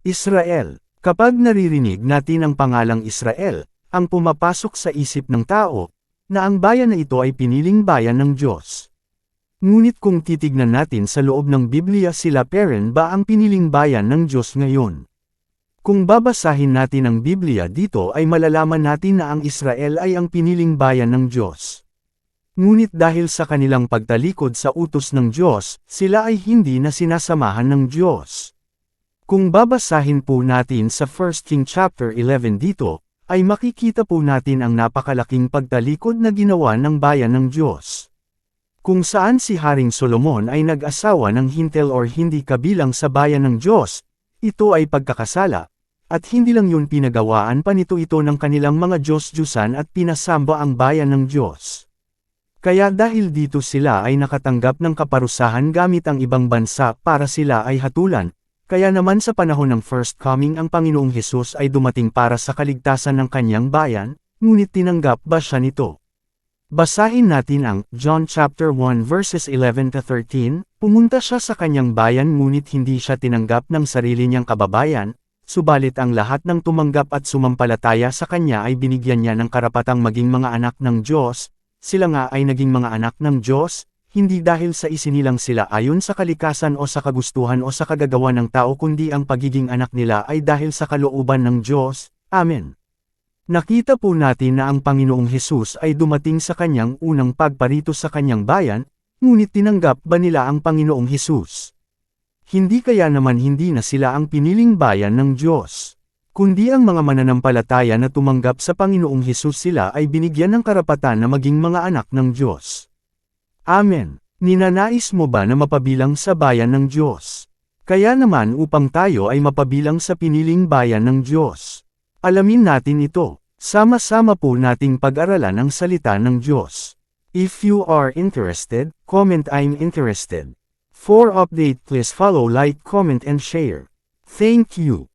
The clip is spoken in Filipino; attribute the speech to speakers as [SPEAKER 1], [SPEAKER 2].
[SPEAKER 1] Israel. Kapag naririnig natin ang pangalang Israel, ang pumapasok sa isip ng tao, na ang bayan na ito ay piniling bayan ng Diyos. Ngunit kung titignan natin sa loob ng Biblia sila peren ba ang piniling bayan ng Diyos ngayon? Kung babasahin natin ang Biblia dito ay malalaman natin na ang Israel ay ang piniling bayan ng Diyos. Ngunit dahil sa kanilang pagtalikod sa utos ng Diyos, sila ay hindi na sinasamahan ng Diyos. Kung babasahin po natin sa 1 King chapter 11 dito, ay makikita po natin ang napakalaking pagtalikod na ginawa ng bayan ng Diyos. Kung saan si Haring Solomon ay nag-asawa ng hintel or hindi kabilang sa bayan ng Diyos, ito ay pagkakasala, at hindi lang yun pinagawaan pa nito ito ng kanilang mga Diyos-Diyusan at pinasamba ang bayan ng Diyos. Kaya dahil dito sila ay nakatanggap ng kaparusahan gamit ang ibang bansa para sila ay hatulan, kaya naman sa panahon ng First Coming ang Panginoong Hesus ay dumating para sa kaligtasan ng kanyang bayan, ngunit tinanggap ba siya nito? Basahin natin ang John chapter 1 verses 11 to 13, pumunta siya sa kanyang bayan ngunit hindi siya tinanggap ng sarili niyang kababayan, subalit ang lahat ng tumanggap at sumampalataya sa kanya ay binigyan niya ng karapatang maging mga anak ng Diyos, sila nga ay naging mga anak ng Diyos, hindi dahil sa isinilang sila ayon sa kalikasan o sa kagustuhan o sa kagagawa ng tao kundi ang pagiging anak nila ay dahil sa kalooban ng Diyos. Amen. Nakita po natin na ang Panginoong Hesus ay dumating sa kanyang unang pagparito sa kanyang bayan, ngunit tinanggap ba nila ang Panginoong Hesus? Hindi kaya naman hindi na sila ang piniling bayan ng Diyos. Kundi ang mga mananampalataya na tumanggap sa Panginoong Hesus sila ay binigyan ng karapatan na maging mga anak ng Diyos. Amen. Ninanais mo ba na mapabilang sa bayan ng Diyos? Kaya naman upang tayo ay mapabilang sa piniling bayan ng Diyos. Alamin natin ito. Sama-sama po nating pag-aralan ang salita ng Diyos. If you are interested, comment I'm interested. For update please follow like comment and share. Thank you.